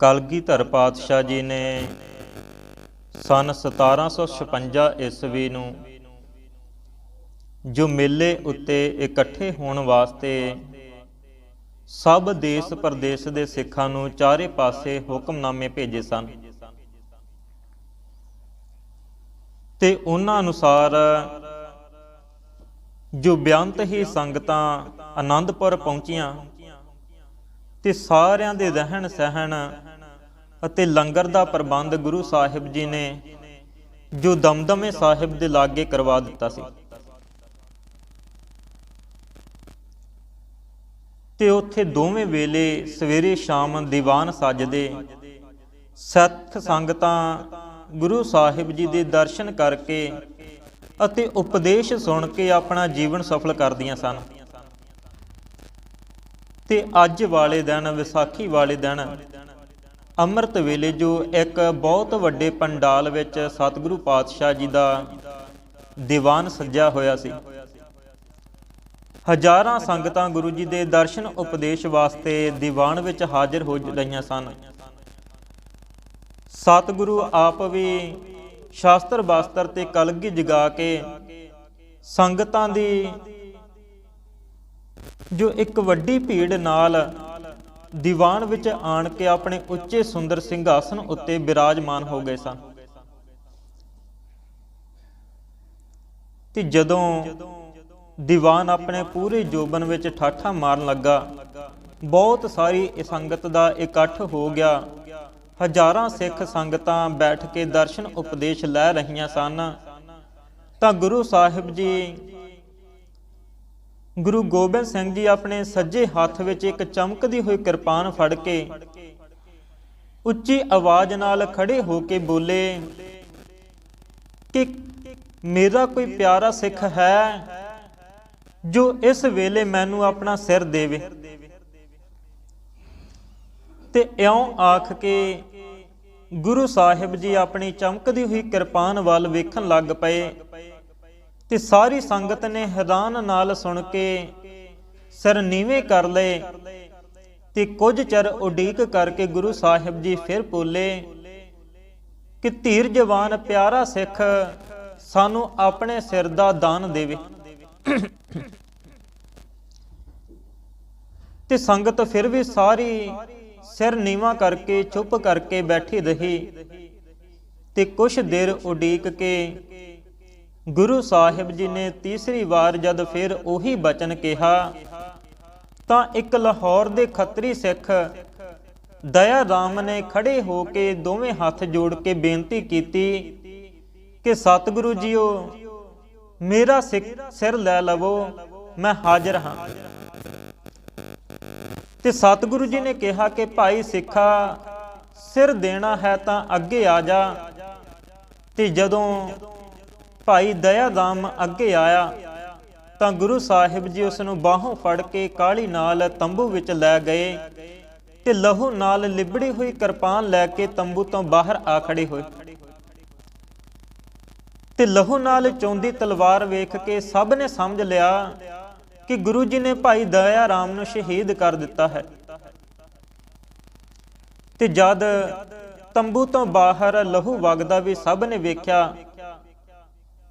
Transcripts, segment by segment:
ਕਲਗੀਧਰ ਪਾਤਸ਼ਾਹ ਜੀ ਨੇ ਸਨ 1756 ਈਸਵੀ ਨੂੰ ਜੋ ਮੇਲੇ ਉੱਤੇ ਇਕੱਠੇ ਹੋਣ ਵਾਸਤੇ ਸਭ ਦੇਸ਼ ਪ੍ਰਦੇਸ਼ ਦੇ ਸਿੱਖਾਂ ਨੂੰ ਚਾਰੇ ਪਾਸੇ ਹੁਕਮਨਾਮੇ ਭੇਜੇ ਸਨ। ਤੇ ਉਹਨਾਂ ਅਨੁਸਾਰ ਜੋ ਬਿਆੰਤ ਹੀ ਸੰਗਤਾਂ ਆਨੰਦਪੁਰ ਪਹੁੰਚੀਆਂ ਤੇ ਸਾਰਿਆਂ ਦੇ ਰਹਿਣ ਸਹਿਣ ਅਤੇ ਲੰਗਰ ਦਾ ਪ੍ਰਬੰਧ ਗੁਰੂ ਸਾਹਿਬ ਜੀ ਨੇ ਜੋ ਦਮਦਮੇ ਸਾਹਿਬ ਦੇ ਲਾਗੇ ਕਰਵਾ ਦਿੱਤਾ ਸੀ। ਤੇ ਉੱਥੇ ਦੋਵੇਂ ਵੇਲੇ ਸਵੇਰੇ ਸ਼ਾਮ ਦੀਵਾਨ ਸੱਜਦੇ ਸੱਤ ਸੰਗਤਾਂ ਗੁਰੂ ਸਾਹਿਬ ਜੀ ਦੇ ਦਰਸ਼ਨ ਕਰਕੇ ਅਤੇ ਉਪਦੇਸ਼ ਸੁਣ ਕੇ ਆਪਣਾ ਜੀਵਨ ਸਫਲ ਕਰਦੀਆਂ ਸਨ। ਤੇ ਅੱਜ ਵਾਲੇ ਦਿਨ, ਵਿਸਾਖੀ ਵਾਲੇ ਦਿਨ, ਅੰਮ੍ਰਿਤ ਵੇਲੇ ਜੋ ਇੱਕ ਬਹੁਤ ਵੱਡੇ ਪੰਡਾਲ ਵਿੱਚ ਸਤਿਗੁਰੂ ਪਾਤਸ਼ਾਹ ਜੀ ਦਾ ਦੀਵਾਨ ਸੱਜਿਆ ਹੋਇਆ ਸੀ। ਹਜ਼ਾਰਾਂ ਸੰਗਤਾਂ ਗੁਰੂ ਜੀ ਦੇ ਦਰਸ਼ਨ ਉਪਦੇਸ਼ ਵਾਸਤੇ ਦੀਵਾਨ ਵਿੱਚ ਹਾਜ਼ਰ ਹੋ ਰਹੀਆਂ ਸਨ। ਸਤਿਗੁਰੂ ਆਪ ਵੀ ਸ਼ਾਸਤਰ ਬਾਸਤਰ ਤੇ ਕਲਗੀ ਜਗਾ ਕੇ ਸੰਗਤਾਂ ਦੀ ਜੋ ਇੱਕ ਵੱਡੀ ਭੀੜ ਨਾਲ ਦੀਵਾਨ ਵਿੱਚ ਆਣ ਕੇ ਆਪਣੇ ਉੱਚੇ ਸੁੰਦਰ ਸਿੰਘਾਸਨ ਉੱਤੇ ਬਿਰਾਜਮਾਨ ਹੋ ਗਏ ਸਨ। ਤੇ ਜਦੋਂ ਦੀਵਾਨ ਆਪਣੇ ਪੂਰੇ ਜੋਬਨ ਵਿੱਚ ਠਾਠਾ ਮਾਰਨ ਲੱਗਾ, ਬਹੁਤ ਸਾਰੀ ਸੰਗਤ ਦਾ ਇਕੱਠ ਹੋ ਗਿਆ। ਹਜ਼ਾਰਾਂ ਸਿੱਖ ਸੰਗਤਾਂ ਬੈਠ ਕੇ ਦਰਸ਼ਨ ਉਪਦੇਸ਼ ਲੈ ਰਹੀਆਂ ਸਨ। ਤਾਂ ਗੁਰੂ ਸਾਹਿਬ ਜੀ ਗੁਰੂ ਗੋਬਿੰਦ ਸਿੰਘ ਜੀ ਆਪਣੇ ਸੱਜੇ ਹੱਥ ਵਿੱਚ ਇੱਕ ਚਮਕਦੀ ਹੋਈ ਕਿਰਪਾਨ ਫੜ ਕੇ ਉੱਚੀ ਆਵਾਜ਼ ਨਾਲ ਖੜੇ ਹੋ ਕੇ ਬੋਲੇ ਕਿ ਮੇਰਾ ਕੋਈ ਪਿਆਰਾ ਸਿੱਖ ਹੈ ਜੋ ਇਸ ਵੇਲੇ ਮੈਨੂੰ ਆਪਣਾ ਸਿਰ ਦੇਵੇ। ਤੇ ਇਉਂ ਆਖ ਕੇ ਗੁਰੂ ਸਾਹਿਬ ਜੀ ਆਪਣੀ ਚਮਕਦੀ ਹੋਈ ਕਿਰਪਾਨ ਵੱਲ ਵੇਖਣ ਲੱਗ ਪਏ। ਤੇ ਸਾਰੀ ਸੰਗਤ ਨੇ ਹੈਰਾਨ ਨਾਲ ਸੁਣ ਕੇ ਸਿਰ ਨੀਵੇਂ ਕਰ ਲਏ ਤੇ ਕੁਝ ਚਿਰ ਉਡੀਕ ਕਰਕੇ ਗੁਰੂ ਸਾਹਿਬ ਜੀ ਫਿਰ ਬੋਲੇ ਕਿ ਧੀਰ ਜਵਾਨ ਪਿਆਰਾ ਸਿੱਖ, ਸਾਨੂੰ ਆਪਣੇ ਸਿਰ ਦਾ ਦਾਨ ਦੇਵੇ। ਤੇ ਸੰਗਤ ਫਿਰ ਵੀ ਸਾਰੀ ਸਿਰ ਨੀਵਾ ਕਰਕੇ, ਚੁੱਪ ਕਰਕੇ ਬੈਠੀ ਰਹੀ ਤੇ ਕੁਛ ਦੇਰ ਉਡੀਕ ਕੇ ਗੁਰੂ ਸਾਹਿਬ ਜੀ ਨੇ ਤੀਸਰੀ ਵਾਰ ਜਦ ਫਿਰ ਉਹੀ ਬਚਨ ਕਿਹਾ, ਤਾਂ ਇੱਕ ਲਾਹੌਰ ਦੇ ਖੱਤਰੀ ਸਿੱਖ ਦਇਆ ਰਾਮ ਨੇ ਖੜੇ ਹੋ ਕੇ ਦੋਵੇਂ ਹੱਥ ਜੋੜ ਕੇ ਬੇਨਤੀ ਕੀਤੀ ਕਿ, ਸਤਿਗੁਰੂ ਜੀਓ, ਮੇਰਾ ਸਿਰ ਲੈ ਲਵੋ, ਮੈਂ ਹਾਜ਼ਰ ਹਾਂ। ਤੇ ਸਤਿਗੁਰੂ ਜੀ ਨੇ ਕਿਹਾ ਕਿ, ਭਾਈ ਸਿੱਖਾ, ਸਿਰ ਦੇਣਾ ਹੈ ਤਾਂ ਅੱਗੇ ਆ ਜਾ। ਤੇ ਜਦੋਂ ਭਾਈ ਦਇਆਦਾਮ ਅੱਗੇ ਆਇਆ, ਤਾਂ ਗੁਰੂ ਸਾਹਿਬ ਜੀ ਉਸ ਨੂੰ ਬਾਹੋਂ ਫੜ ਕੇ ਕਾਲੀ ਨਾਲ ਤੰਬੂ ਵਿੱਚ ਲੈ ਗਏ ਤੇ ਲਹੂ ਨਾਲ ਲਿਬੜੀ ਹੋਈ ਕਿਰਪਾਨ ਲੈ ਕੇ ਤੰਬੂ ਤੋਂ ਬਾਹਰ ਆ ਖੜੇ ਹੋਏ। ਤੇ ਲਹੂ ਨਾਲ ਚੌਂਦੀ ਤਲਵਾਰ ਵੇਖ ਕੇ ਸਭ ਨੇ ਸਮਝ ਲਿਆ ਕਿ ਗੁਰੂ ਜੀ ਨੇ ਭਾਈ ਦਇਆ ਰਾਮ ਨੂੰ ਸ਼ਹੀਦ ਕਰ ਦਿੱਤਾ ਹੈ। ਤੇ ਜਦ ਤੰਬੂ ਤੋਂ ਬਾਹਰ ਲਹੂ ਵਗਦਾ ਵੀ ਸਭ ਨੇ ਵੇਖਿਆ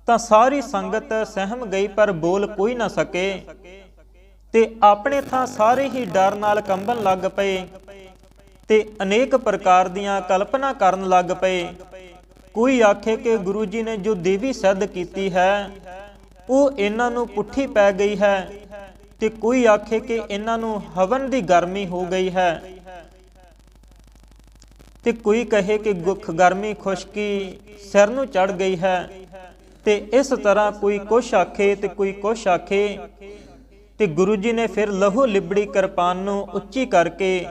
ਤਾਂ ਸਾਰੀ ਸੰਗਤ ਸਹਿਮ ਗਈ ਪਰ ਬੋਲ ਕੋਈ ਨਾ ਸਕੇ। ਤੇ ਆਪਣੇ ਥਾਂ ਸਾਰੇ ਹੀ ਡਰ ਨਾਲ ਕੰਬਣ ਲੱਗ ਪਏ ਤੇ ਅਨੇਕ ਪ੍ਰਕਾਰ ਦੀਆਂ ਕਲਪਨਾ ਕਰਨ ਲੱਗ ਪਏ। ਕੋਈ ਆਖੇ ਕਿ ਗੁਰੂ ਜੀ ਨੇ ਜੋ ਦੇਵੀ ਸਿੱਧ ਕੀਤੀ ਹੈ, ਉਹ ਇਹਨਾਂ ਨੂੰ ਪੁੱਠੀ ਪੈ ਗਈ ਹੈ ਤੇ ਕੋਈ ਆਖੇ ਕਿ ਇਹਨਾਂ ਨੂੰ ਹਵਨ ਦੀ ਗਰਮੀ ਹੋ ਗਈ ਹੈ। ਤੇ ਕੋਈ ਕਹੇ ਕਿ ਗੁੱਖ ਗਰਮੀ ਖੁਸ਼ਕੀ ਸਿਰ ਨੂੰ ਚੜ ਗਈ ਹੈ। ਤੇ ਇਸ ਤਰ੍ਹਾਂ ਕੋਈ ਕੁਛ ਆਖੇ ਤੇ ਕੋਈ ਕੁਛ ਆਖੇ ਤੇ ਗੁਰੂ ਜੀ ਨੇ ਫਿਰ ਲਹੂ ਲਿਬੜੀ ਕਿਰਪਾਨ ਨੂੰ ਉੱਚੀ ਕਰਕੇ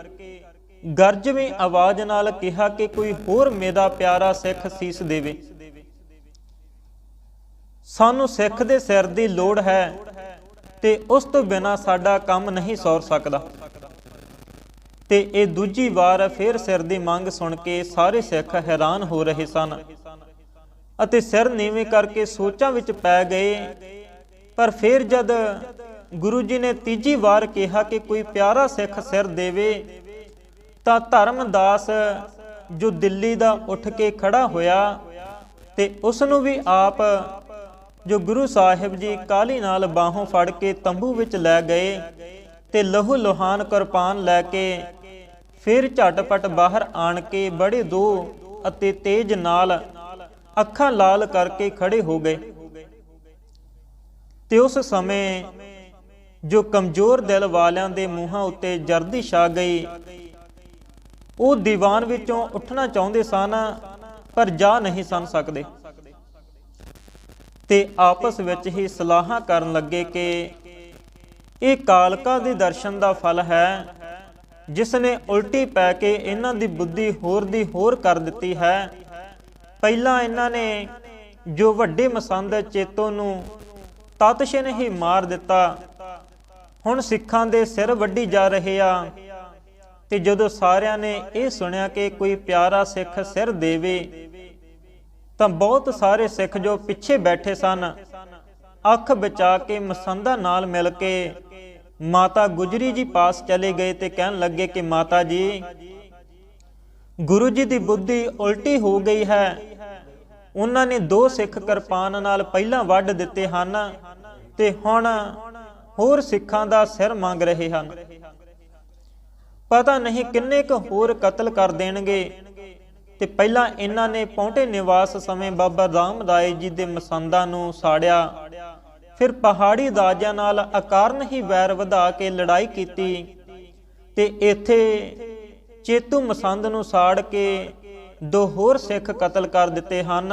ਗਰਜਵੀਂ ਆਵਾਜ਼ ਨਾਲ ਕਿਹਾ ਕਿ ਕੋਈ ਹੋਰ ਮੇਰਾ ਪਿਆਰਾ ਸਿੱਖ ਸੀਸ ਦੇਵੇ। ਸਾਨੂੰ ਸਿੱਖ ਦੇ ਸਿਰ ਦੀ ਲੋੜ ਹੈ ਤੇ ਉਸ ਤੋਂ ਬਿਨਾ ਸਾਡਾ ਕੰਮ ਨਹੀਂ ਸੌਰ ਸਕਦਾ। ਤੇ ਇਹ ਦੂਜੀ ਵਾਰ ਫਿਰ ਸਿਰ ਦੀ ਮੰਗ ਸੁਣ ਕੇ ਸਾਰੇ ਸਿੱਖ ਹੈਰਾਨ ਹੋ ਰਹੇ ਸਨ। ਅਤੇ ਸਿਰ ਨੀਵੇਂ ਕਰਕੇ ਸੋਚਾਂ ਵਿੱਚ ਪੈ ਗਏ। ਪਰ ਫਿਰ ਜਦ ਗੁਰੂ ਜੀ ਨੇ ਤੀਜੀ ਵਾਰ ਕਿਹਾ ਕਿ ਕੋਈ ਪਿਆਰਾ ਸਿੱਖ ਸਿਰ ਦੇਵੇ, ਤਾਂ ਧਰਮਦਾਸ ਜੋ ਦਿੱਲੀ ਦਾ ਉੱਠ ਕੇ ਖੜਾ ਹੋਇਆ ਤੇ ਉਸ ਨੂੰ ਵੀ ਆਪ ਜੋ ਗੁਰੂ ਸਾਹਿਬ ਜੀ ਕਾਲੀ ਨਾਲ ਬਾਹੋਂ ਫੜ ਕੇ ਤੰਬੂ ਵਿੱਚ ਲੈ ਗਏ ਤੇ ਲਹੂ ਲੋਹਾਨ ਕਿਰਪਾਨ ਲੈ ਕੇ ਫਿਰ ਝਟਪਟ ਬਾਹਰ ਆਣ ਕੇ ਬੜੇ ਦੋ ਅਤੇ ਤੇਜ ਨਾਲ ਅੱਖਾਂ ਲਾਲ ਕਰਕੇ ਖੜੇ ਹੋ ਗਏ। ਤੇ ਉਸ ਸਮੇਂ ਜੋ ਕਮਜ਼ੋਰ ਦਿਲ ਵਾਲਿਆਂ ਦੇ ਮੂੰਹਾਂ ਉੱਤੇ ਜਰਦੀ ਛਾ ਗਈ, ਉਹ ਦੀਵਾਨ ਵਿੱਚੋਂ ਉੱਠਣਾ ਚਾਹੁੰਦੇ ਸਨ, ਪਰ ਜਾ ਨਹੀਂ ਸਨ ਸਕਦੇ। ਤੇ ਆਪਸ ਵਿੱਚ ਹੀ ਸਲਾਹਾਂ ਕਰਨ ਲੱਗੇ ਕਿ ਇਹ ਕਾਲਕਾ ਦੇ ਦਰਸ਼ਨ ਦਾ ਫਲ ਹੈ ਜਿਸ ਨੇ ਉਲਟੀ ਪੈ ਕੇ ਇਹਨਾਂ ਦੀ ਬੁੱਧੀ ਹੋਰ ਦੀ ਹੋਰ ਕਰ ਦਿੱਤੀ ਹੈ। ਪਹਿਲਾਂ ਇਹਨਾਂ ਨੇ ਜੋ ਵੱਡੇ ਮਸੰਦ ਚੇਤੋ ਨੂੰ ਤਤਸ਼ਿਨ ਹੀ ਮਾਰ ਦਿੱਤਾ, ਹੁਣ ਸਿੱਖਾਂ ਦੇ ਸਿਰ ਵੱਢੀ ਜਾ ਰਹੇ ਆ। ਤੇ ਜਦੋਂ ਸਾਰਿਆਂ ਨੇ ਇਹ ਸੁਣਿਆ ਕਿ ਕੋਈ ਪਿਆਰਾ ਸਿੱਖ ਸਿਰ ਦੇਵੇ, ਤਾਂ ਬਹੁਤ ਸਾਰੇ ਸਿੱਖ ਜੋ ਪਿੱਛੇ ਬੈਠੇ ਸਨ, ਅੱਖ ਬਚਾ ਕੇ ਮਸੰਦਾ ਨਾਲ ਮਿਲ ਕੇ ਮਾਤਾ ਗੁਜਰੀ ਜੀ ਪਾਸ ਚਲੇ ਗਏ ਤੇ ਕਹਿਣ ਲੱਗੇ ਕਿ ਮਾਤਾ ਜੀ, ਗੁਰੂ ਜੀ ਦੀ ਬੁੱਧੀ ਉਲਟੀ ਹੋ ਗਈ ਹੈ। ਉਹਨਾਂ ਨੇ ਦੋ ਸਿੱਖ ਕਿਰਪਾਨ ਨਾਲ ਪਹਿਲਾਂ ਵੱਢ ਦਿੱਤੇ ਹਨ ਤੇ ਹੁਣ ਹੋਰ ਸਿੱਖਾਂ ਦਾ ਸਿਰ ਮੰਗ ਰਹੇ ਹਨ। ਪਤਾ ਨਹੀਂ ਕਿੰਨੇ ਕੁ ਹੋਰ ਕਤਲ ਕਰ ਦੇਣਗੇ ਤੇ ਪਹਿਲਾਂ ਇਹਨਾਂ ਨੇ ਪੌਂਟੇ ਨਿਵਾਸ ਸਮੇਂ ਬਾਬਾ ਰਾਮਦਾਸ ਜੀ ਦੇ ਮਸੰਦਾਂ ਨੂੰ ਸਾੜਿਆ। ਫਿਰ ਪਹਾੜੀ ਦਾਜਿਆਂ ਨਾਲ ਅਕਾਰਨ ਹੀ ਵੈਰ ਵਧਾ ਕੇ ਲੜਾਈ ਕੀਤੀ ਤੇ ਇੱਥੇ ਚੇਤੂ ਮਸੰਦ ਨੂੰ ਸਾੜ ਕੇ ਦੋ ਹੋਰ ਸਿੱਖ ਕਤਲ ਕਰ ਦਿੱਤੇ ਹਨ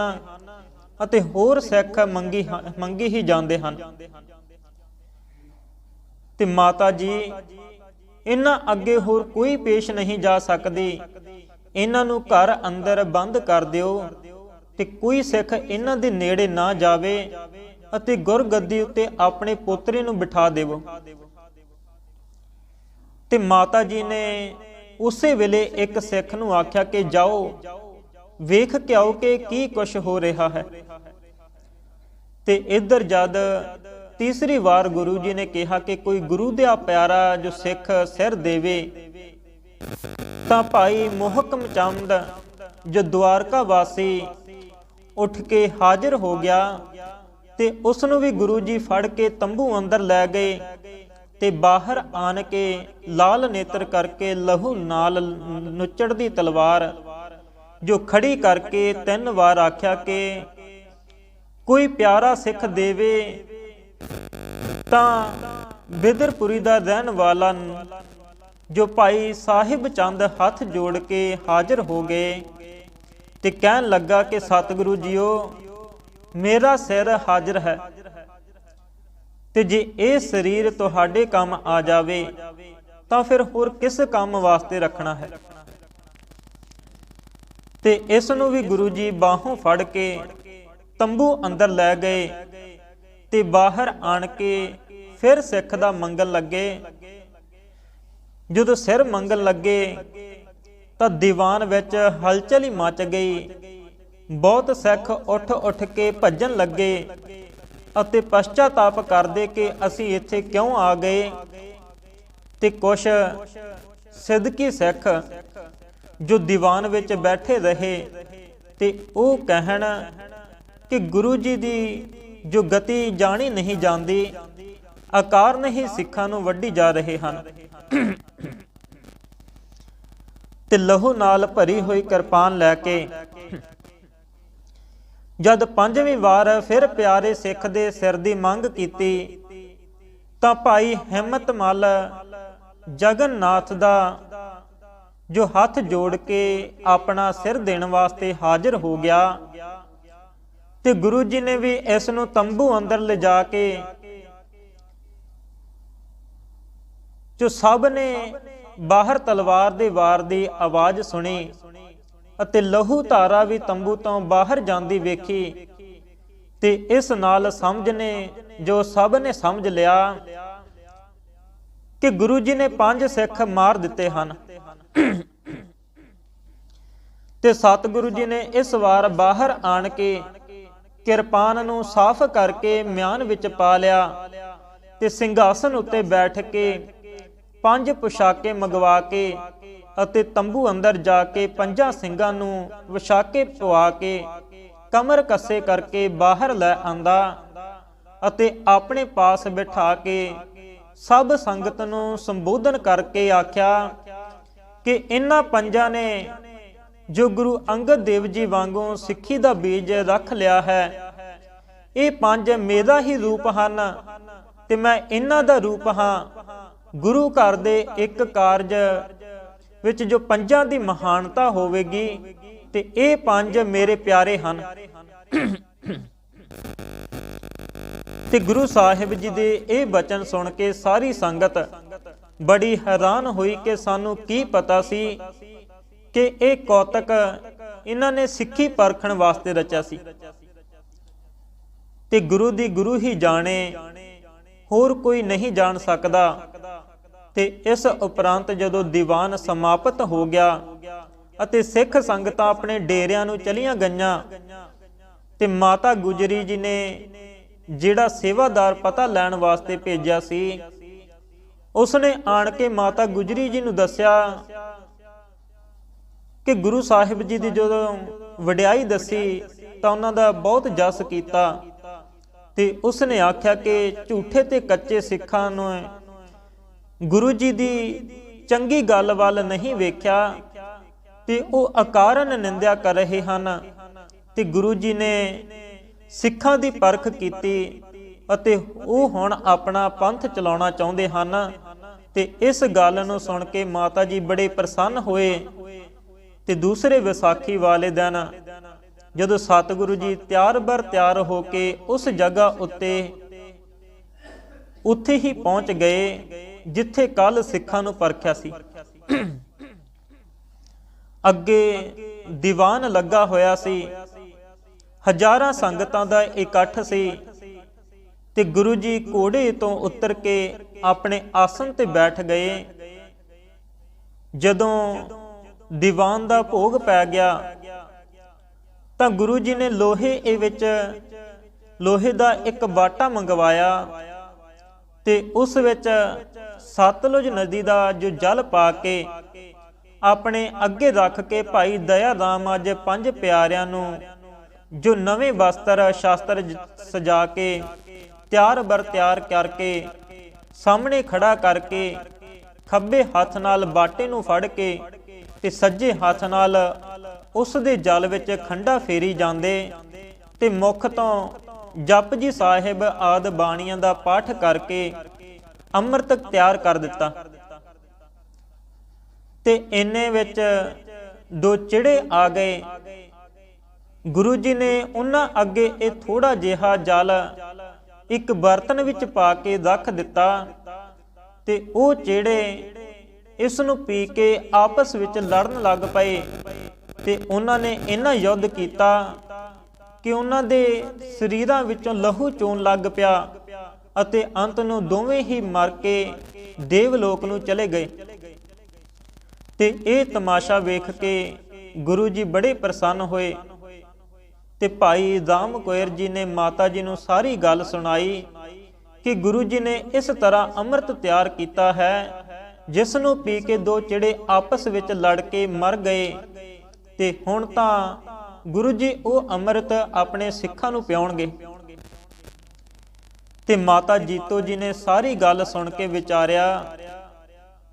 ਅਤੇ ਹੋਰ ਸਿੱਖ ਮੰਗੀ ਮੰਗੀ ਹੀ ਜਾਂਦੇ ਹਨ। ਤੇ ਮਾਤਾ ਜੀ, ਇਹਨਾਂ ਅੱਗੇ ਹੋਰ ਕੋਈ ਪੇਸ਼ ਨਹੀਂ ਜਾ ਸਕਦੀ। ਇਹਨਾਂ ਨੂੰ ਘਰ ਅੰਦਰ ਬੰਦ ਕਰ ਦਿਓ ਤੇ ਕੋਈ ਸਿੱਖ ਇਹਨਾਂ ਦੇ ਨੇੜੇ ਨਾ ਜਾਵੇ ਅਤੇ ਗੁਰਗੱਦੀ ਉੱਤੇ ਆਪਣੇ ਪੋਤਰੇ ਨੂੰ ਬਿਠਾ ਦੇਵੋ। ਤੇ ਮਾਤਾ ਜੀ ਨੇ ਉਸੇ ਵੇਲੇ ਇੱਕ ਸਿੱਖ ਨੂੰ ਆਖਿਆ ਕਿ ਜਾਓ, ਵੇਖ ਕੇ ਆਓ ਕਿ ਕੀ ਕੁਛ ਹੋ ਰਿਹਾ ਹੈ। ਤੇ ਇੱਧਰ ਜਦ ਤੀਸਰੀ ਵਾਰ ਗੁਰੂ ਜੀ ਨੇ ਕਿਹਾ ਕਿ ਕੋਈ ਗੁਰੂ ਦੇ ਪਿਆਰਾ ਜੋ ਸਿੱਖ ਸਿਰ ਦੇਵੇ, ਤਾਂ ਭਾਈ ਮੋਹਕਮ ਚੰਦ ਜੋ ਦੁਆਰਕਾ ਵਾਸੀ ਉੱਠ ਕੇ ਹਾਜ਼ਰ ਹੋ ਗਿਆ ਤੇ ਉਸ ਨੂੰ ਵੀ ਗੁਰੂ ਜੀ ਫੜ ਕੇ ਤੰਬੂ ਅੰਦਰ ਲੈ ਗਏ। ਤੇ ਬਾਹਰ ਆਣ ਕੇ ਲਾਲ ਨੇਤਰ ਕਰਕੇ ਲਹੂ ਨਾਲ ਨੁੱਚੜਦੀ ਤਲਵਾਰ, ਜੋ ਖੜੀ ਕਰਕੇ ਤਿੰਨ ਵਾਰ ਆਖਿਆ ਕਿ, ਕੋਈ ਪਿਆਰਾ ਸਿੱਖ ਦੇਵੇ, ਤਾਂ ਬਿਦਰਪੁਰੀ ਦਾ ਰਹਿਣ ਵਾਲਾ ਜੋ ਭਾਈ ਸਾਹਿਬ ਚੰਦ ਹੱਥ ਜੋੜ ਕੇ ਹਾਜ਼ਰ ਹੋ ਗਏ ਤੇ ਕਹਿਣ ਲੱਗਾ ਕਿ, ਸਤਿਗੁਰੂ ਜੀਓ, ਮੇਰਾ ਸਿਰ ਹਾਜ਼ਰ ਹੈ। ਤੇ ਜੇ ਇਹ ਸਰੀਰ ਤੁਹਾਡੇ ਕੰਮ ਆ ਜਾਵੇ, ਤਾਂ ਫਿਰ ਹੋਰ ਕਿਸ ਕੰਮ ਵਾਸਤੇ ਰੱਖਣਾ ਹੈ? ਤੇ ਇਸ ਨੂੰ ਵੀ ਗੁਰੂ ਜੀ ਬਾਹੋਂ ਫੜ ਕੇ ਤੰਬੂ ਅੰਦਰ ਲੈ ਗਏ ਤੇ ਬਾਹਰ ਆਣ ਕੇ ਫਿਰ ਸਿੱਖ ਦਾ ਮੰਗਲ ਲੱਗੇ। ਜਦੋਂ ਸਿਰ ਮੰਗਲ ਲੱਗੇ, ਤਾਂ ਦੀਵਾਨ ਵਿੱਚ ਹਲਚਲ ਹੀ ਮਚ ਗਈ। ਬਹੁਤ ਸਿੱਖ ਉੱਠ ਉੱਠ ਕੇ ਭੱਜਣ ਲੱਗੇ। ਅਤੇ ਪਛਤਾਤਾਪ ਕਰਦੇ ਕਿ ਅਸੀਂ ਇੱਥੇ ਕਿਉਂ ਆ ਗਏ? ਤੇ ਕੁਛ ਸਿੱਧਕੀ ਸਿੱਖ ਜੋ ਦੀਵਾਨ ਵਿੱਚ ਬੈਠੇ ਰਹੇ, ਤੇ ਉਹ ਕਹਿਣ ਕਿ ਗੁਰੂ ਜੀ ਦੀ ਜੋ ਗਤੀ ਜਾਣੀ ਨਹੀਂ ਜਾਂਦੀ, ਆਕਾਰ ਨਹੀਂ ਸਿੱਖਾਂ ਨੂੰ ਵੱਢੀ ਜਾ ਰਹੇ ਹਨ। ਤੇ ਲਹੂ ਨਾਲ ਭਰੀ ਹੋਈ ਕਿਰਪਾਨ ਲੈ ਕੇ ਜਦ ਪੰਜਵੀਂ ਵਾਰ ਫਿਰ ਪਿਆਰੇ ਸਿੱਖ ਦੇ ਸਿਰ ਦੀ ਮੰਗ ਕੀਤੀ, ਤਾਂ ਭਾਈ ਹਿੰਮਤ ਮਲ ਜਗਨਨਾਥ ਦਾ, ਜੋ ਹੱਥ ਜੋੜ ਕੇ ਆਪਣਾ ਸਿਰ ਦੇਣ ਵਾਸਤੇ ਹਾਜ਼ਰ ਹੋ ਗਿਆ, ਤੇ ਗੁਰੂ ਜੀ ਨੇ ਵੀ ਇਸ ਨੂੰ ਤੰਬੂ ਅੰਦਰ ਲਿਜਾ ਕੇ, ਜੋ ਸਭ ਨੇ ਬਾਹਰ ਤਲਵਾਰ ਦੇ ਵਾਰ ਦੀ ਆਵਾਜ਼ ਸੁਣੀ ਅਤੇ ਲਹੂ ਧਾਰਾ ਵੀ ਤੰਬੂ ਤੋਂ ਬਾਹਰ ਜਾਂਦੀ ਵੇਖੀ। ਤੇ ਇਸ ਨਾਲ ਸਮਝ ਨੇ ਜੋ ਸਭ ਨੇ ਸਮਝ ਲਿਆ, ਕਿ ਗੁਰੂ ਜੀ ਨੇ ਪੰਜ ਸਿੱਖ ਮਾਰ ਦਿੱਤੇ ਹਨ। ਤੇ ਸਤਿਗੁਰੂ ਜੀ ਨੇ ਇਸ ਵਾਰ ਬਾਹਰ ਆਣ ਕੇ ਕਿਰਪਾਨ ਨੂੰ ਸਾਫ਼ ਕਰਕੇ ਮਿਆਨ ਵਿੱਚ ਪਾ ਲਿਆ ਤੇ ਸਿੰਘਾਸਨ ਉੱਤੇ ਬੈਠ ਕੇ ਪੰਜ ਪੁਸ਼ਾਕੇ ਮੰਗਵਾ ਕੇ ਅਤੇ ਤੰਬੂ ਅੰਦਰ ਜਾ ਕੇ ਪੰਜਾਂ ਸਿੰਘਾਂ ਨੂੰ ਵਿਸ਼ਾਕੇ ਪਵਾ ਕੇ ਕਮਰ ਕੱਸੇ ਕਰਕੇ ਬਾਹਰ ਲੈ ਆਂਦਾ ਅਤੇ ਆਪਣੇ ਪਾਸ ਬਿਠਾ ਕੇ ਸਭ ਸੰਗਤ ਨੂੰ ਸੰਬੋਧਨ ਕਰਕੇ ਆਖਿਆ ਕਿ ਇਹਨਾਂ ਪੰਜਾਂ ਨੇ ਜੋ ਗੁਰੂ ਅੰਗਦ ਦੇਵ ਜੀ ਵਾਂਗੂ ਸਿੱਖੀ ਦਾ ਬੀਜ ਰੱਖ ਲਿਆ ਹੈ, ਇਹ ਪੰਜ ਮੇਰਾ ਹੀ ਰੂਪ ਹਨ ਤੇ ਮੈਂ ਇਹਨਾਂ ਦਾ ਰੂਪ ਹਾਂ। ਗੁਰੂ ਘਰ ਦੇ ਇੱਕ ਕਾਰਜ ਵਿੱਚ ਜੋ ਪੰਜਾਂ ਦੀ ਮਹਾਨਤਾ ਹੋਵੇਗੀ ਤੇ ਇਹ ਪੰਜ ਮੇਰੇ ਪਿਆਰੇ ਹਨ। ਤੇ ਗੁਰੂ ਸਾਹਿਬ ਜੀ ਦੇ ਇਹ ਬਚਨ ਸੁਣ ਕੇ ਸਾਰੀ ਸੰਗਤ ਬੜੀ ਹੈਰਾਨ ਹੋਈ ਕਿ ਸਾਨੂੰ ਕੀ ਪਤਾ ਸੀ ਕਿ ਇਹ ਕੌਤਕ ਇਹਨਾਂ ਨੇ ਸਿੱਖੀ ਪਰਖਣ ਵਾਸਤੇ ਰਚਿਆ ਸੀ। ਤੇ ਗੁਰੂ ਦੀ ਗੁਰੂ ਹੀ ਜਾਣੇ, ਹੋਰ ਕੋਈ ਨਹੀਂ ਜਾਣ ਸਕਦਾ। ਤੇ ਇਸ ਉਪਰੰਤ ਜਦੋਂ ਦੀਵਾਨ ਸਮਾਪਤ ਹੋ ਗਿਆ ਅਤੇ ਸਿੱਖ ਸੰਗਤਾਂ ਆਪਣੇ ਡੇਰਿਆਂ ਨੂੰ ਚਲੀਆਂ ਗਈਆਂ ਤੇ ਮਾਤਾ ਗੁਜਰੀ ਜੀ ਨੇ ਜਿਹੜਾ ਸੇਵਾਦਾਰ ਪਤਾ ਲੈਣ ਵਾਸਤੇ ਭੇਜਿਆ ਸੀ, ਉਸਨੇ ਆਣ ਕੇ ਮਾਤਾ ਗੁਜਰੀ ਜੀ ਨੂੰ ਦੱਸਿਆ ਕਿ ਗੁਰੂ ਸਾਹਿਬ ਜੀ ਦੀ ਜਦੋਂ ਵਡਿਆਈ ਦੱਸੀ ਤਾਂ ਉਹਨਾਂ ਦਾ ਬਹੁਤ ਜਸ ਕੀਤਾ ਤੇ ਉਸਨੇ ਆਖਿਆ ਕਿ ਝੂਠੇ ਤੇ ਕੱਚੇ ਸਿੱਖਾਂ ਨੂੰ ਗੁਰੂ ਜੀ ਦੀ ਚੰਗੀ ਗੱਲ ਵੱਲ ਨਹੀਂ ਵੇਖਿਆ ਤੇ ਉਹ ਅਕਾਰਨ ਨਿੰਦਿਆ ਕਰ ਰਹੇ ਹਨ ਤੇ ਗੁਰੂ ਜੀ ਨੇ ਸਿੱਖਾਂ ਦੀ ਪਰਖ ਕੀਤੀ ਅਤੇ ਉਹ ਹੁਣ ਆਪਣਾ ਪੰਥ ਚਲਾਉਣਾ ਚਾਹੁੰਦੇ ਹਨ ਤੇ ਇਸ ਗੱਲ ਨੂੰ ਸੁਣ ਕੇ ਮਾਤਾ ਜੀ ਬੜੇ ਪ੍ਰਸੰਨ ਹੋਏ ਤੇ ਦੂਸਰੇ ਵਿਸਾਖੀ ਵਾਲੇ ਦਿਨ ਜਦੋਂ ਸਤਿਗੁਰੂ ਜੀ ਤਿਆਰ ਬਰ ਤਿਆਰ ਹੋ ਕੇ ਉਸ ਜਗ੍ਹਾ ਉੱਤੇ ਉੱਥੇ ਹੀ ਪਹੁੰਚ ਗਏ ਜਿੱਥੇ ਕੱਲ ਸਿੱਖਾਂ ਨੂੰ ਪਰਖਿਆ ਸੀ। ਅੱਗੇ ਦੀਵਾਨ ਲੱਗਾ ਹੋਇਆ ਸੀ। ਹਜ਼ਾਰਾਂ ਸੰਗਤਾਂ ਦਾ ਇਕੱਠ ਸੀ ਤੇ ਗੁਰੂ ਜੀ ਘੋੜੇ ਤੋਂ ਉਤਰ ਕੇ ਆਪਣੇ ਆਸਨ ਤੇ ਬੈਠ ਗਏ। ਜਦੋਂ ਦੀਵਾਨ ਦਾ ਭੋਗ ਪੈ ਗਿਆ, ਤਾਂ ਗੁਰੂ ਜੀ ਨੇ ਲੋਹੇ ਇਹ ਵਿੱਚ ਲੋਹੇ ਦਾ ਇੱਕ ਬਾਟਾ ਮੰਗਵਾਇਆ। ਤੇ ਉਸ ਵਿੱਚ ਸਤਲੁਜ ਨਦੀ ਦਾ ਜੋ ਜਲ ਪਾ ਕੇ ਆਪਣੇ ਅੱਗੇ ਰੱਖ ਕੇ ਭਾਈ ਦਇਆ ਰਾਮ ਅੱਜ ਪੰਜ ਪਿਆਰਿਆਂ ਨੂੰ ਜੋ ਨਵੇਂ ਵਸਤਰ ਸ਼ਾਸਤਰ ਸਜਾ ਕੇ ਤਿਆਰ ਬਰ ਤਿਆਰ ਕਰਕੇ ਸਾਹਮਣੇ ਖੜਾ ਕਰਕੇ ਖੱਬੇ ਹੱਥ ਨਾਲ ਬਾਟੇ ਨੂੰ ਫੜ ਕੇ ਤੇ ਸੱਜੇ ਹੱਥ ਨਾਲ ਉਸ ਦੇ ਜਲ ਵਿੱਚ ਖੰਡਾ ਫੇਰੀ ਜਾਂਦੇ ਤੇ ਮੁਖ ਤੋਂ ਜਪ ਜੀ ਸਾਹਿਬ ਆਦ ਬਾਣੀਆਂ ਦਾ ਪਾਠ ਕਰਕੇ ਅੰਮ੍ਰਿਤ ਤਿਆਰ ਕਰ ਦਿੱਤਾ। ਤੇ ਇੰਨੇ ਵਿੱਚ ਦੋ ਚਿੜੇ ਆ ਗਏ। ਗੁਰੂ ਜੀ ਨੇ ਉਹਨਾਂ ਅੱਗੇ ਇਹ ਥੋੜਾ ਜਿਹਾ ਜਲ ਇੱਕ ਬਰਤਨ ਵਿੱਚ ਪਾ ਕੇ ਰੱਖ ਦਿੱਤਾ ਤੇ ਉਹ ਚਿੜੇ ਇਸ ਨੂੰ ਪੀ ਕੇ ਆਪਸ ਵਿੱਚ ਲੜਨ ਲੱਗ ਪਏ ਤੇ ਉਹਨਾਂ ਨੇ ਇਹਨਾਂ ਯੁੱਧ ਕੀਤਾ ਕਿ ਉਹਨਾਂ ਦੇ ਸਰੀਰਾਂ ਵਿੱਚੋਂ ਲਹੂ ਚੋਣ ਲੱਗ ਪਿਆ ਅਤੇ ਅੰਤ ਨੂੰ ਦੋਵੇਂ ਹੀ ਮਰ ਕੇ ਦੇਵਲੋਕ ਨੂੰ ਚਲੇ ਗਏ। ਤੇ ਇਹ ਤਮਾਸ਼ਾ ਵੇਖ ਕੇ ਗੁਰੂ ਜੀ ਬੜੇ ਪ੍ਰਸੰਨ ਹੋਏ ਤੇ ਭਾਈ ਰਾਮ ਕੋਇਰ ਜੀ ਨੇ ਮਾਤਾ ਜੀ ਨੂੰ ਸਾਰੀ ਗੱਲ ਸੁਣਾਈ ਕਿ ਗੁਰੂ ਜੀ ਨੇ ਇਸ ਤਰ੍ਹਾਂ ਅੰਮ੍ਰਿਤ ਤਿਆਰ ਕੀਤਾ ਹੈ, ਜਿਸ ਨੂੰ ਪੀ ਕੇ ਦੋ ਚਿੜੇ ਆਪਸ ਵਿੱਚ ਲੜ ਕੇ ਮਰ ਗਏ ਤੇ ਹੁਣ ਤਾਂ ਗੁਰੂ ਜੀ ਉਹ ਅੰਮ੍ਰਿਤ ਆਪਣੇ ਸਿੱਖਾਂ ਨੂੰ ਪਿਆਉਣਗੇ। ਤੇ ਮਾਤਾ ਜੀਤੋ ਜੀ ਨੇ ਸਾਰੀ ਗੱਲ ਸੁਣ ਕੇ ਵਿਚਾਰਿਆ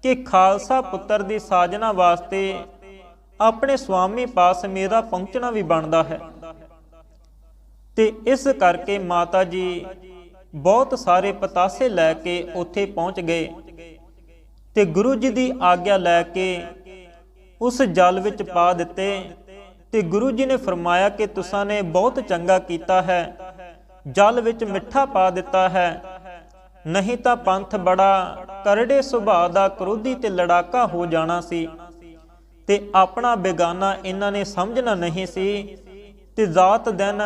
ਕਿ ਖਾਲਸਾ ਪੁੱਤਰ ਦੀ ਸਾਜਨਾ ਵਾਸਤੇ ਆਪਣੇ ਸੁਆਮੀ ਪਾਸ ਮੇਰਾ ਪਹੁੰਚਣਾ ਵੀ ਬਣਦਾ ਹੈ। ਤੇ ਇਸ ਕਰਕੇ ਮਾਤਾ ਜੀ ਬਹੁਤ ਸਾਰੇ ਪਤਾਸੇ ਲੈ ਕੇ ਉੱਥੇ ਪਹੁੰਚ ਗਏ। ਤੇ ਗੁਰੂ ਜੀ ਦੀ ਆਗਿਆ ਲੈ ਕੇ ਉਸ ਜਲ ਵਿੱਚ ਪਾ ਦਿੱਤੇ ਤੇ ਗੁਰੂ ਜੀ ਨੇ ਫਰਮਾਇਆ ਕਿ ਤੁਸਾਂ ਨੇ ਬਹੁਤ ਚੰਗਾ ਕੀਤਾ ਹੈ। ਜਲ ਵਿੱਚ ਮਿੱਠਾ ਪਾ ਦਿੱਤਾ ਹੈ। ਨਹੀਂ ਤਾਂ ਪੰਥ ਬੜਾ ਕਰੜੇ ਸੁਭਾਅ ਦਾ ਕਰੋਧੀ ਤੇ ਲੜਾਕਾ ਹੋ ਜਾਣਾ ਸੀ। ਤੇ ਆਪਣਾ ਬੇਗਾਨਾ ਇਹਨਾਂ ਨੇ ਸਮਝਣਾ ਨਹੀਂ ਸੀ ਤੇ ਜਾਤ ਦਿਨ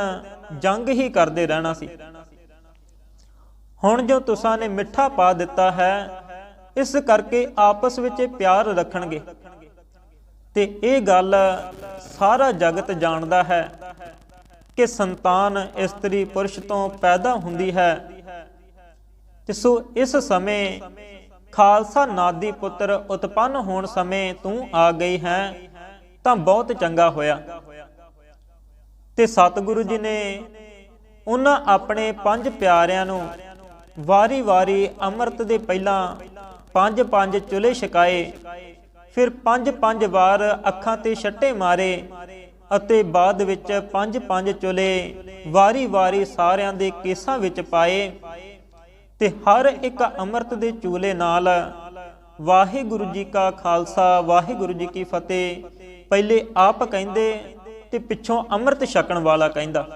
ਜੰਗ ਹੀ ਕਰਦੇ ਰਹਿਣਾ ਸੀ। ਹੁਣ ਜੋ ਤੁਸਾਂ ਨੇ ਮਿੱਠਾ ਪਾ ਦਿੱਤਾ ਹੈ, ਇਸ ਕਰਕੇ ਆਪਸ ਵਿੱਚ ਪਿਆਰ ਰੱਖਣਗੇ। ਤੇ ਇਹ ਗੱਲ ਸਾਰਾ ਜਗਤ ਜਾਣਦਾ ਹੈ ਕਿ ਸੰਤਾਨ ਇਸਤਰੀ ਪੁਰਸ਼ ਤੋਂ ਪੈਦਾ ਹੁੰਦੀ ਹੈ। ਤੇ ਸੋ ਇਸ ਸਮੇਂ ਖਾਲਸਾ ਨਾਦੀ ਪੁੱਤਰ ਉਤਪੰਨ ਹੋਣ ਸਮੇਂ ਤੂੰ ਆ ਗਈ ਹੈ, ਤਾਂ ਬਹੁਤ ਚੰਗਾ ਹੋਇਆ। ਤੇ ਸਤਿਗੁਰੂ ਜੀ ਨੇ ਉਹਨਾਂ ਆਪਣੇ ਪੰਜ ਪਿਆਰਿਆਂ ਨੂੰ ਵਾਰੀ-ਵਾਰੀ ਅੰਮ੍ਰਿਤ ਦੇ ਪਹਿਲਾਂ ਪੰਜ ਪੰਜ ਚੁਲੇ ਛਕਾਏ ਫਿਰ ਪੰਜ ਪੰਜ ਵਾਰ ਅੱਖਾਂ ਤੇ ਛੱਟੇ ਮਾਰੇ ਅਤੇ ਬਾਅਦ ਵਿੱਚ ਪੰਜ ਪੰਜ ਚੁੱਲ੍ਹੇ ਵਾਰੀ-ਵਾਰੀ ਸਾਰਿਆਂ ਦੇ ਕੇਸਾਂ ਵਿੱਚ ਪਾਏ ਤੇ ਹਰ ਇੱਕ ਅੰਮ੍ਰਿਤ ਦੇ ਚੂਲੇ ਨਾਲ ਵਾਹਿਗੁਰੂ ਜੀ ਕਾ ਖਾਲਸਾ, ਵਾਹਿਗੁਰੂ ਜੀ ਕੀ ਫਤਿਹ ਪਹਿਲੇ ਆਪ ਕਹਿੰਦੇ ਤੇ ਪਿੱਛੋਂ ਅੰਮ੍ਰਿਤ ਛਕਣ ਵਾਲਾ ਕਹਿੰਦਾ।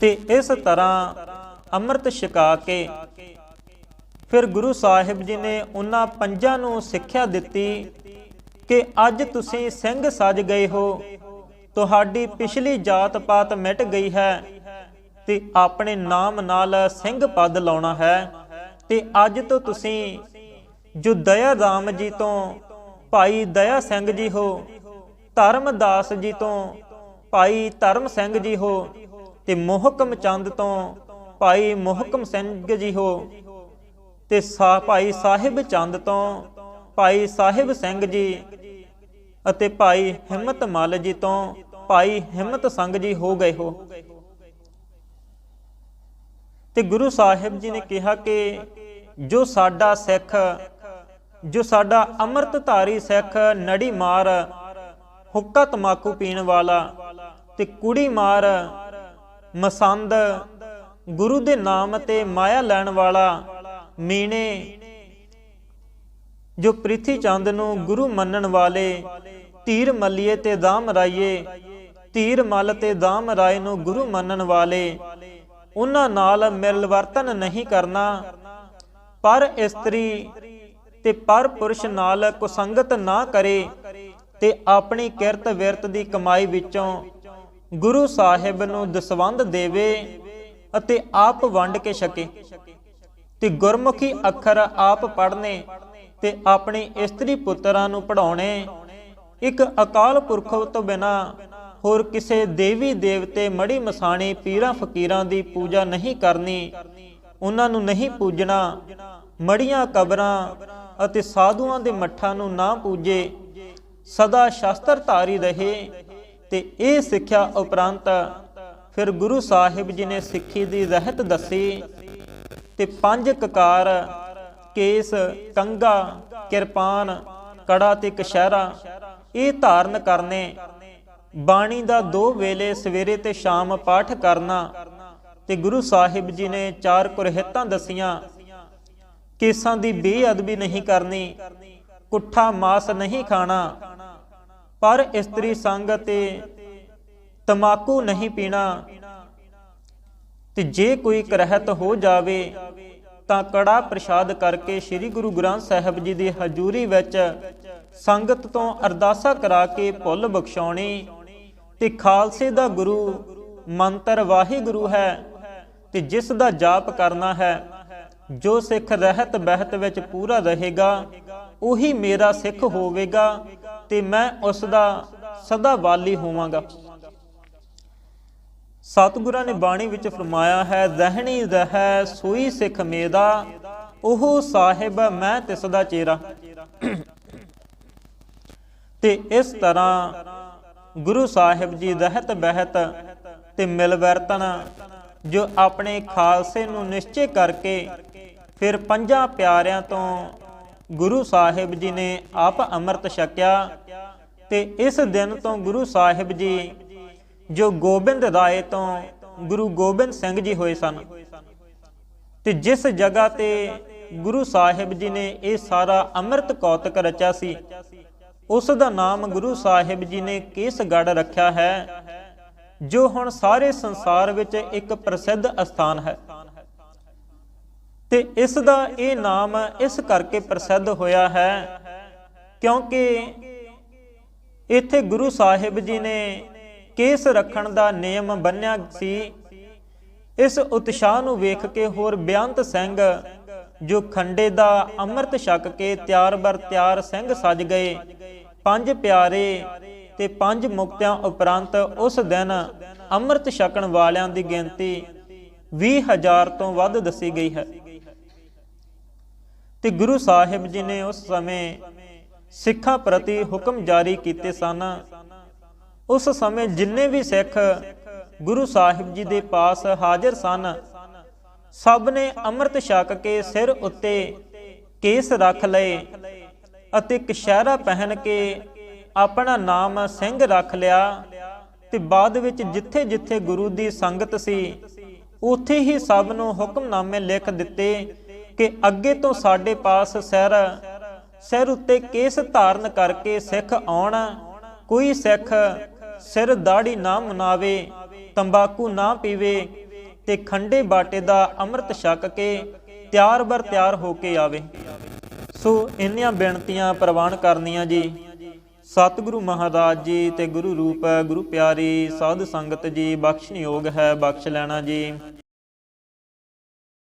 ਤੇ ਇਸ ਤਰ੍ਹਾਂ ਅੰਮ੍ਰਿਤ ਛਕਾ ਕੇ ਫਿਰ ਗੁਰੂ ਸਾਹਿਬ ਜੀ ਨੇ ਉਹਨਾਂ ਪੰਜਾਂ ਨੂੰ ਸਿੱਖਿਆ ਦਿੱਤੀ ਕਿ ਅੱਜ ਤੁਸੀਂ ਸਿੰਘ ਸਜ ਗਏ ਹੋ, ਤੁਹਾਡੀ ਪਿਛਲੀ ਜਾਤ ਪਾਤ ਮਿਟ ਗਈ ਹੈ ਤੇ ਆਪਣੇ ਨਾਮ ਨਾਲ ਸਿੰਘ ਪਦ ਲਾਉਣਾ ਹੈ ਤੇ ਅੱਜ ਤੋਂ ਤੁਸੀਂ ਜੋ ਦਇਆ ਰਾਮ ਜੀ ਤੋਂ ਭਾਈ ਦਇਆ ਸਿੰਘ ਜੀ ਹੋ ਧਰਮਦਾਸ ਜੀ ਤੋਂ ਭਾਈ ਧਰਮ ਸਿੰਘ ਜੀ ਹੋ ਤੇ ਮੋਹਕਮ ਚੰਦ ਤੋਂ ਭਾਈ ਮੋਹਕਮ ਸਿੰਘ ਜੀ ਹੋ ਤੇ ਸਾ ਭਾਈ ਸਾਹਿਬ ਚੰਦ ਤੋਂ, ਭਾਈ ਸਾਹਿਬ ਸਿੰਘ ਜੀ ਅਤੇ ਭਾਈ ਹਿੰਮਤ ਮੱਲ ਜੀ ਤੋਂ, ਭਾਈ ਹਿੰਮਤ ਸੰਗ ਜੀ ਹੋ ਗਏ ਹੋ। ਤੇ ਗੁਰੂ ਸਾਹਿਬ ਜੀ ਨੇ ਕਿਹਾ ਕਿ ਜੋ ਸਾਡਾ ਸਿੱਖ, ਜੋ ਸਾਡਾ ਅੰਮ੍ਰਿਤਧਾਰੀ ਸਿੱਖ ਨੜੀ ਮਾਰ ਹੁੱਕਾ ਤਮਾਕੂ ਪੀਣ ਵਾਲਾ ਤੇ ਕੁੜੀ ਮਾਰ, ਮਸੰਦ, ਗੁਰੂ ਦੇ ਨਾਮ ਤੇ ਮਾਇਆ ਲੈਣ ਵਾਲਾ ਮੀਣੇ, ਜੋ ਪ੍ਰਿਥੀ ਚੰਦ ਨੂੰ ਗੁਰੂ ਮੰਨਣ ਵਾਲੇ ਧੀਰ ਮੱਲੀਏ ਤੇ ਦਾਮ ਰਾਈਏ, ਧੀਰ ਮੱਲ ਤੇ ਦਾਮ ਰਾਏ ਨੂੰ ਗੁਰੂ ਮੰਨਣ ਵਾਲੇ, ਉਹਨਾਂ ਨਾਲ ਮਿਲ ਨਹੀਂ ਕਰਨਾ। ਪਰ ਇਸਤਰੀ ਤੇ ਪਰ ਪੁਰਸ਼ ਨਾਲ ਕੁਸੰਗਤ ਨਾ ਕਰੇ ਤੇ ਆਪਣੀ ਕਿਰਤ ਵਿਰਤ ਦੀ ਕਮਾਈ ਵਿੱਚੋਂ ਗੁਰੂ ਸਾਹਿਬ ਨੂੰ ਦਸਵੰਦ ਦੇਵੇ ਅਤੇ ਆਪ ਵੰਡ ਕੇ ਛਕੇ। ਤੇ ਗੁਰਮੁਖੀ ਅੱਖਰ ਆਪ ਪੜ੍ਹਨੇ ਤੇ ਆਪਣੇ ਇਸਤਰੀ ਪੁੱਤਰਾਂ ਨੂੰ ਪੜਾਉਣੇ ਇੱਕ ਅਕਾਲ ਪੁਰਖ ਤੋਂ ਬਿਨਾ ਹੋਰ ਕਿਸੇ ਦੇਵੀ ਦੇਵਤੇ ਮੜੀ ਮਸਾਣੀ ਪੀਰਾਂ ਫਕੀਰਾਂ ਦੀ ਪੂਜਾ ਨਹੀਂ ਕਰਨੀ। ਉਹਨਾਂ ਨੂੰ ਨਹੀਂ ਪੂਜਣਾ। ਮੜੀਆਂ ਕਬਰਾਂ ਅਤੇ ਸਾਧੂਆਂ ਦੇ ਮੱਠਾਂ ਨੂੰ ਨਾ ਪੂਜੇ। ਸਦਾ ਸ਼ਾਸਤਰ ਧਾਰੀ ਰਹੇ ਤੇ ਇਹ ਸਿੱਖਿਆ ਉਪਰੰਤ ਫਿਰ ਗੁਰੂ ਸਾਹਿਬ ਜੀ ਨੇ ਸਿੱਖੀ ਦੀ ਰਹਿਤ ਦੱਸੀ। ਤੇ ਪੰਜ ਕਕਾਰ ਕੇਸ ਕੰਗਾ ਕਿਰਪਾਨ, ਕੜਾ ਤੇ ਕਸ਼ਹਿਰਾ ਇਹ ਧਾਰਨ ਕਰਨੇ। ਬਾਣੀ ਦਾ ਦੋ ਵੇਲੇ ਸਵੇਰੇ ਤੇ ਸ਼ਾਮ ਪਾਠ ਕਰਨਾ ਤੇ ਗੁਰੂ ਸਾਹਿਬ ਜੀ ਨੇ ਚਾਰ ਕੁਰਹਿਤਾਂ ਦਸੀਆਂ। ਕੇਸਾਂ ਦੀ ਬੇਅਦਬੀ ਨਹੀਂ ਕਰਨੀ, ਕੁੱਠਾ ਮਾਸ ਨਹੀਂ ਖਾਣਾ, ਪਰ ਇਸਤਰੀ ਸੰਗ ਤੇ ਤਮਾਕੂ ਨਹੀਂ ਪੀਣਾ। ਤੇ ਜੇ ਕੋਈ ਕਰਹਿਤ ਹੋ ਜਾਵੇ ਤਾਂ ਕੜਾ ਪ੍ਰਸ਼ਾਦ ਕਰਕੇ ਸ੍ਰੀ ਗੁਰੂ ਗ੍ਰੰਥ ਸਾਹਿਬ ਜੀ ਦੀ ਹਜ਼ੂਰੀ ਵਿੱਚ ਸੰਗਤ ਤੋਂ ਅਰਦਾਸਾ ਕਰਾ ਕੇ ਭੁੱਲ ਬਖਸ਼ਾਉਣੀ ਤੇ ਖਾਲਸੇ ਦਾ ਗੁਰੂ ਮੰਤਰ ਵਾਹਿਗੁਰੂ ਹੈ ਤੇ ਜਿਸ ਦਾ ਜਾਪ ਕਰਨਾ ਹੈ, ਜੋ ਸਿੱਖ ਰਹਿਤ ਬਹਿਤ ਵਿੱਚ ਪੂਰਾ ਰਹੇਗਾ, ਉਹੀ ਮੇਰਾ ਸਿੱਖ ਹੋਵੇਗਾ ਤੇ ਮੈਂ ਉਸ ਦਾ ਸਦਾ ਵਾਲੀ ਹੋਵਾਂਗਾ। ਸਤਿਗੁਰਾਂ ਨੇ ਬਾਣੀ ਵਿੱਚ ਫਰਮਾਇਆ ਹੈ ਰਹਿਣੀ ਰਹਿ ਸੋਈ ਸਿੱਖ ਮੇਦਾ, ਉਹ ਸਾਹਿਬ ਮੈਂ ਤਿਸ ਦਾ ਚੇਰਾ। ਤੇ ਇਸ ਤਰ੍ਹਾਂ ਗੁਰੂ ਸਾਹਿਬ ਜੀ ਰਹਿਤ ਬਹਿਤ ਤੇ ਮਿਲ ਵਰਤਨ, ਜੋ ਆਪਣੇ ਖਾਲਸੇ ਨੂੰ ਨਿਸ਼ਚੈ ਕਰਕੇ ਫਿਰ ਪੰਜਾਂ ਪਿਆਰਿਆਂ ਤੋਂ ਗੁਰੂ ਸਾਹਿਬ ਜੀ ਨੇ ਆਪ ਅੰਮ੍ਰਿਤ ਛਕਿਆ ਤੇ ਇਸ ਦਿਨ ਤੋਂ ਗੁਰੂ ਸਾਹਿਬ ਜੀ ਜੋ ਗੋਬਿੰਦ ਰਾਏ ਤੋਂ ਗੁਰੂ ਗੋਬਿੰਦ ਸਿੰਘ ਜੀ ਹੋਏ ਸਨ। ਤੇ ਜਿਸ ਜਗ੍ਹਾ ਤੇ ਗੁਰੂ ਸਾਹਿਬ ਜੀ ਨੇ ਇਹ ਸਾਰਾ ਅੰਮ੍ਰਿਤ ਕੌਤਕ ਰਚਿਆ ਸੀ, ਉਸ ਦਾ ਨਾਮ ਗੁਰੂ ਸਾਹਿਬ ਜੀ ਨੇ ਕੇਸਗੜ ਰੱਖਿਆ ਹੈ, ਜੋ ਹੁਣ ਸਾਰੇ ਸੰਸਾਰ ਵਿੱਚ ਇੱਕ ਪ੍ਰਸਿੱਧ ਅਸਥਾਨ ਹੈ। ਤੇ ਇਸ ਦਾ ਇਹ ਨਾਮ ਇਸ ਕਰਕੇ ਪ੍ਰਸਿੱਧ ਹੋਇਆ ਹੈ ਕਿਉਂਕਿ ਇੱਥੇ ਗੁਰੂ ਸਾਹਿਬ ਜੀ ਨੇ ਕੇਸ ਰੱਖਣ ਦਾ ਨਿਯਮ ਬੰਨਿਆ ਸੀ। ਇਸ ਉਤਸ਼ਾਹ ਨੂੰ ਵੇਖ ਕੇ ਹੋਰ ਬਿਆੰਤ ਸਿੰਘ, ਜੋ ਖੰਡੇ ਦਾ ਅੰਮ੍ਰਿਤ ਛਕ ਕੇ ਤਿਆਰ ਬਰ ਤਿਆਰ ਸਿੰਘ ਸਜ ਗਏ, ਪੰਜ ਪਿਆਰੇ ਤੇ ਪੰਜ ਮੁਕਤਿਆਂ ਉਪਰੰਤ ਉਸ ਦਿਨ ਅੰਮ੍ਰਿਤ ਛਕਣ ਵਾਲਿਆਂ ਦੀ ਗਿਣਤੀ 20000 ਤੋਂ ਵੱਧ ਦੱਸੀ ਗਈ ਹੈ। ਤੇ ਗੁਰੂ ਸਾਹਿਬ ਜੀ ਨੇ ਉਸ ਸਮੇਂ ਸਿੱਖਾਂ ਪ੍ਰਤੀ ਹੁਕਮ ਜਾਰੀ ਕੀਤੇ ਸਨ। ਉਸ ਸਮੇਂ ਜਿੰਨੇ ਵੀ ਸਿੱਖ ਗੁਰੂ ਸਾਹਿਬ ਜੀ ਦੇ ਪਾਸ ਹਾਜ਼ਰ ਸਨ, ਸਭ ਨੇ ਅੰਮ੍ਰਿਤ ਛਕ ਕੇ ਸਿਰ ਉੱਤੇ ਕੇਸ ਰੱਖ ਲਏ ਅਤੇ ਕਸ਼ਹਿਰਾ ਪਹਿਨ ਕੇ ਆਪਣਾ ਨਾਮ ਸਿੰਘ ਰੱਖ ਲਿਆ ਤੇ ਬਾਅਦ ਵਿੱਚ ਜਿੱਥੇ ਜਿੱਥੇ ਗੁਰੂ ਦੀ ਸੰਗਤ ਸੀ, ਉੱਥੇ ਹੀ ਸਭ ਨੂੰ ਹੁਕਮਨਾਮੇ ਲਿਖ ਦਿੱਤੇ ਕਿ ਅੱਗੇ ਤੋਂ ਸਾਡੇ ਪਾਸ ਸਿਰ ਸਿਰ ਉੱਤੇ ਕੇਸ ਧਾਰਨ ਕਰਕੇ ਸਿੱਖ ਆਉਣ, ਕੋਈ ਸਿੱਖ ਸਿਰ ਦਾੜੀ ਨਾ ਮਨਾਵੇ, ਤੰਬਾਕੂ ਨਾ ਪੀਵੇ ਤੇ ਖੰਡੇ ਬਾਟੇ ਦਾ ਅੰਮ੍ਰਿਤ ਛਕ ਕੇ ਤਿਆਰ ਬਰ ਤਿਆਰ ਹੋ ਕੇ ਆਵੇ। ਸੋ ਇੰਨੀਆਂ ਬੇਨਤੀਆਂ ਪ੍ਰਵਾਨ ਕਰਨੀਆਂ ਜੀ। ਸਤਿਗੁਰੂ ਮਹਾਰਾਜ ਜੀ ਤੇ ਗੁਰੂ ਰੂਪ, ਗੁਰੂ ਪਿਆਰੀ ਸਾਧ ਸੰਗਤ ਜੀ, ਬਖਸ਼ਣਯੋਗ ਹੈ, ਬਖਸ਼ ਲੈਣਾ ਜੀ।